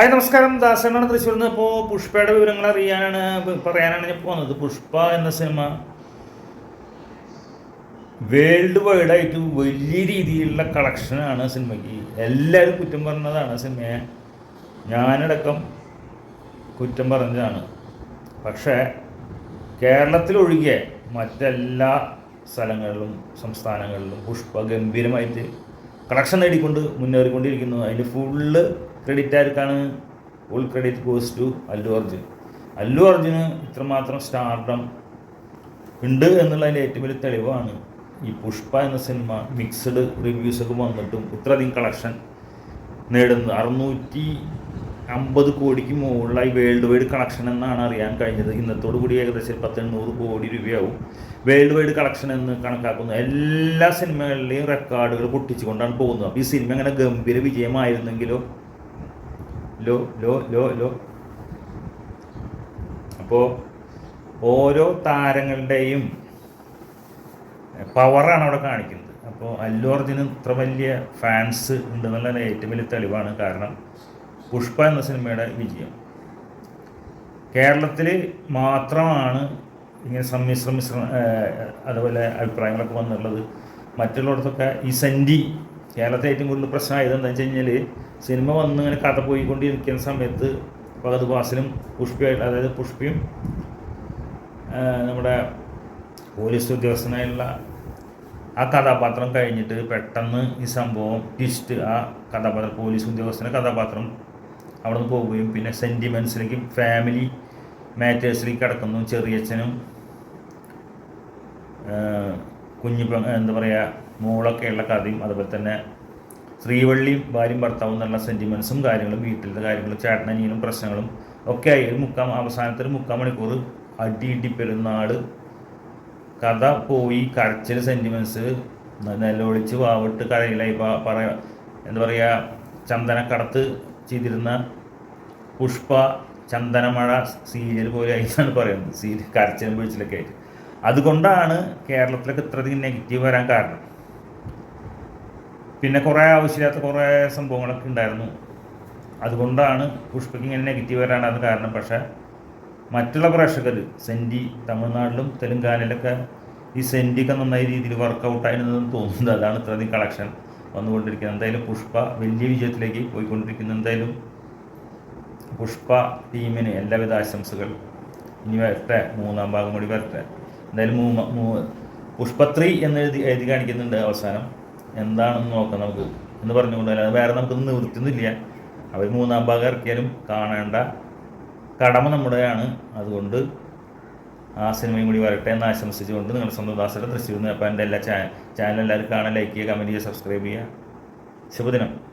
Hi നമസ്കാരം. ദാസനാണ് തൃശ്ശൂരിൽ നിന്ന് ഇപ്പോൾ പുഷ്പയുടെ വിവരങ്ങൾ അറിയാനാണ് പറയാനാണ് ഞാൻ പോകുന്നത്. പുഷ്പ എന്ന സിനിമ വേൾഡ് വൈഡ് ആയിട്ട് വലിയ രീതിയിലുള്ള കളക്ഷനാണ് സിനിമയ്ക്ക്. എല്ലാവരും കുറ്റം പറഞ്ഞതാണ് സിനിമയെ. ഞാനടക്കം കുറ്റം പറഞ്ഞതാണ്. പക്ഷേ കേരളത്തിലൊഴികെ മറ്റെല്ലാ സ്ഥലങ്ങളിലും സംസ്ഥാനങ്ങളിലും പുഷ്പ ഗംഭീരമായിട്ട് കളക്ഷൻ നേടിക്കൊണ്ട് മുന്നേറിക്കൊണ്ടിരിക്കുന്നു. അതിന്റെ ഫുള്ള് ക്രെഡിറ്റ് ആർക്കാണ്? Full credit goes to Allu Arjun. Allu അർജുന് ഇത്രമാത്രം സ്റ്റാർഡം ഉണ്ട് എന്നുള്ളതിന്റെ ഏറ്റവും വലിയ തെളിവാണ് ഈ പുഷ്പ എന്ന സിനിമ മിക്സ്ഡ് റിവ്യൂസൊക്കെ വന്നിട്ടും ഇത്രയധികം കളക്ഷൻ നേടുന്നത്. അറുന്നൂറ്റി അമ്പത് കോടിക്ക് മുകളിലായി വേൾഡ് വൈഡ് കളക്ഷൻ എന്നാണ് അറിയാൻ കഴിഞ്ഞത്. ഇന്നത്തോടു കൂടി ഏകദേശം പത്തെണ്ണൂറ് കോടി രൂപയാവും. വേൾഡ് വൈഡ് കളക്ഷൻ എന്ന് കണക്കാക്കുന്നു എല്ലാ സിനിമകളിലെയും റെക്കോർഡുകൾ പൊട്ടിച്ചുകൊണ്ടാണ് പോകുന്നത്. അപ്പോൾ ഈ സിനിമ അങ്ങനെ ഗംഭീര വിജയമായിരുന്നെങ്കിലോ ലോ ലോ ലോ ലോ. അപ്പോൾ ഓരോ താരങ്ങളുടെയും പവറാണ് അവിടെ കാണിക്കുന്നത്. അപ്പോൾ അല്ലു ഇത്ര വലിയ ഫാൻസ് ഉണ്ടെന്നുള്ള ഏറ്റവും വലിയ തെളിവാണ് കാരണം പുഷ്പ എന്ന സിനിമയുടെ വിജയം. കേരളത്തിൽ മാത്രമാണ് ഇങ്ങനെ സമ്മിശ്ര മിശ്ര അതുപോലെ അഭിപ്രായങ്ങളൊക്കെ വന്നിട്ടുള്ളത്. മറ്റുള്ളിടത്തൊക്കെ ഈ സെന്റി കേരളത്തിൽ ഏറ്റവും കൂടുതൽ പ്രശ്നമായത് എന്താണെന്ന് വെച്ച് കഴിഞ്ഞാൽ സിനിമ വന്ന് ഇങ്ങനെ കഥ പോയിക്കൊണ്ടിരിക്കുന്ന സമയത്ത് ഫഹദ് ഫാസിലും പുഷ്പയായിട്ട് അതായത് പുഷ്പയും നമ്മുടെ പോലീസ് ഉദ്യോഗസ്ഥനായുള്ള ആ കഥാപാത്രം കഴിഞ്ഞിട്ട് പെട്ടെന്ന് ഈ സംഭവം ട്വിസ്റ്റ് ആ കഥാപാത്രം പോലീസ് ഉദ്യോഗസ്ഥന്റെ കഥാപാത്രം അവിടെ നിന്ന് പോവുകയും പിന്നെ സെന്റിമെൻസിലേക്ക് ഫാമിലി മാറ്റേഴ്സിലേക്ക് കിടക്കുന്നു. ചെറിയച്ഛനും കുഞ്ഞു എന്താ പറയുക മോളൊക്കെയുള്ള കഥയും അതുപോലെ തന്നെ ശ്രീവള്ളിയും ഭാര്യയും ഭർത്താവും എന്നുള്ള സെന്റിമെൻസും കാര്യങ്ങളും വീട്ടിലത്തെ കാര്യങ്ങളും ചേട്ടനനിയനും പ്രശ്നങ്ങളും ഒക്കെ ആയി. ഒരു മുക്കാൽ അവസാനത്തെ ഒരു മുക്കാൽ മണിക്കൂർ അടി ഇടി പെരുന്നാൾ കഥ പോയി കരച്ചിൽ സെന്റിമെൻസ് നിലവിളിച്ച് വാവിട്ട് കരയിലായി. പറ എന്താ പറയുക ചന്ദനക്കടത്ത് ചെയ്തിരുന്ന പുഷ്പ ചന്ദനമഴ സീരിയൽ പോലെ ആയിട്ടാണ് പറയുന്നത്. സീരിയൽ കരച്ചിലും പിടിച്ചിലൊക്കെ ആയിട്ട്. അതുകൊണ്ടാണ് കേരളത്തിലൊക്കെ ഇത്രയധികം നെഗറ്റീവ് വരാൻ കാരണം. പിന്നെ കുറേ ആവശ്യമില്ലാത്ത കുറേ സംഭവങ്ങളൊക്കെ ഉണ്ടായിരുന്നു. അതുകൊണ്ടാണ് പുഷ്പയ്ക്ക് ഇങ്ങനെ നെഗറ്റീവ് വരാനാണ് കാരണം. പക്ഷേ മറ്റുള്ള പ്രേക്ഷകർ സെന്റി തമിഴ്നാട്ടിലും തെലുങ്കാനയിലൊക്കെ ഈ സെന്റിയൊക്കെ നന്നായി രീതിയിൽ വർക്കൗട്ടായിരുന്നതെന്ന് തോന്നുന്നത് അതാണ് ഇത്രയധികം കളക്ഷൻ വന്നുകൊണ്ടിരിക്കുന്നത്. എന്തായാലും പുഷ്പ വലിയ വിജയത്തിലേക്ക് പോയിക്കൊണ്ടിരിക്കുന്നു. എന്തായാലും പുഷ്പ ടീമിന് എല്ലാവിധ ആശംസകൾ. ഇനി വരട്ടെ. മൂന്നാം ഭാഗം കൂടി വരട്ടെ. എന്തായാലും മൂന്ന് മൂ പുഷ്പത്രി എന്ന് എഴുതി എഴുതി കാണിക്കുന്നുണ്ട് അവസാനം. എന്താണെന്ന് നോക്കാം നമുക്ക്. എന്ന് പറഞ്ഞുകൊണ്ട് അല്ലാതെ വേറെ നമുക്ക് നിവൃത്തിയൊന്നുമില്ല. അവർ മൂന്നാം ഭാഗം ഇറക്കിയാലും കാണേണ്ട കടമ നമ്മുടെയാണ്. അതുകൊണ്ട് ആ സിനിമയും കൂടി വരട്ടെ എന്ന് ആശംസിച്ചുകൊണ്ട് നിങ്ങളുടെ സ്വന്തം ദാസയുടെ തൃശ്ശൂർ നിന്ന് അപ്പോൾ എന്റെ എല്ലാ ചാനൽ ചാനൽ എല്ലാവരും കാണാൻ ലൈക്ക് ചെയ്യുക കമന്റ് ചെയ്യുക സബ്സ്ക്രൈബ് ചെയ്യുക. ശുഭദിനം.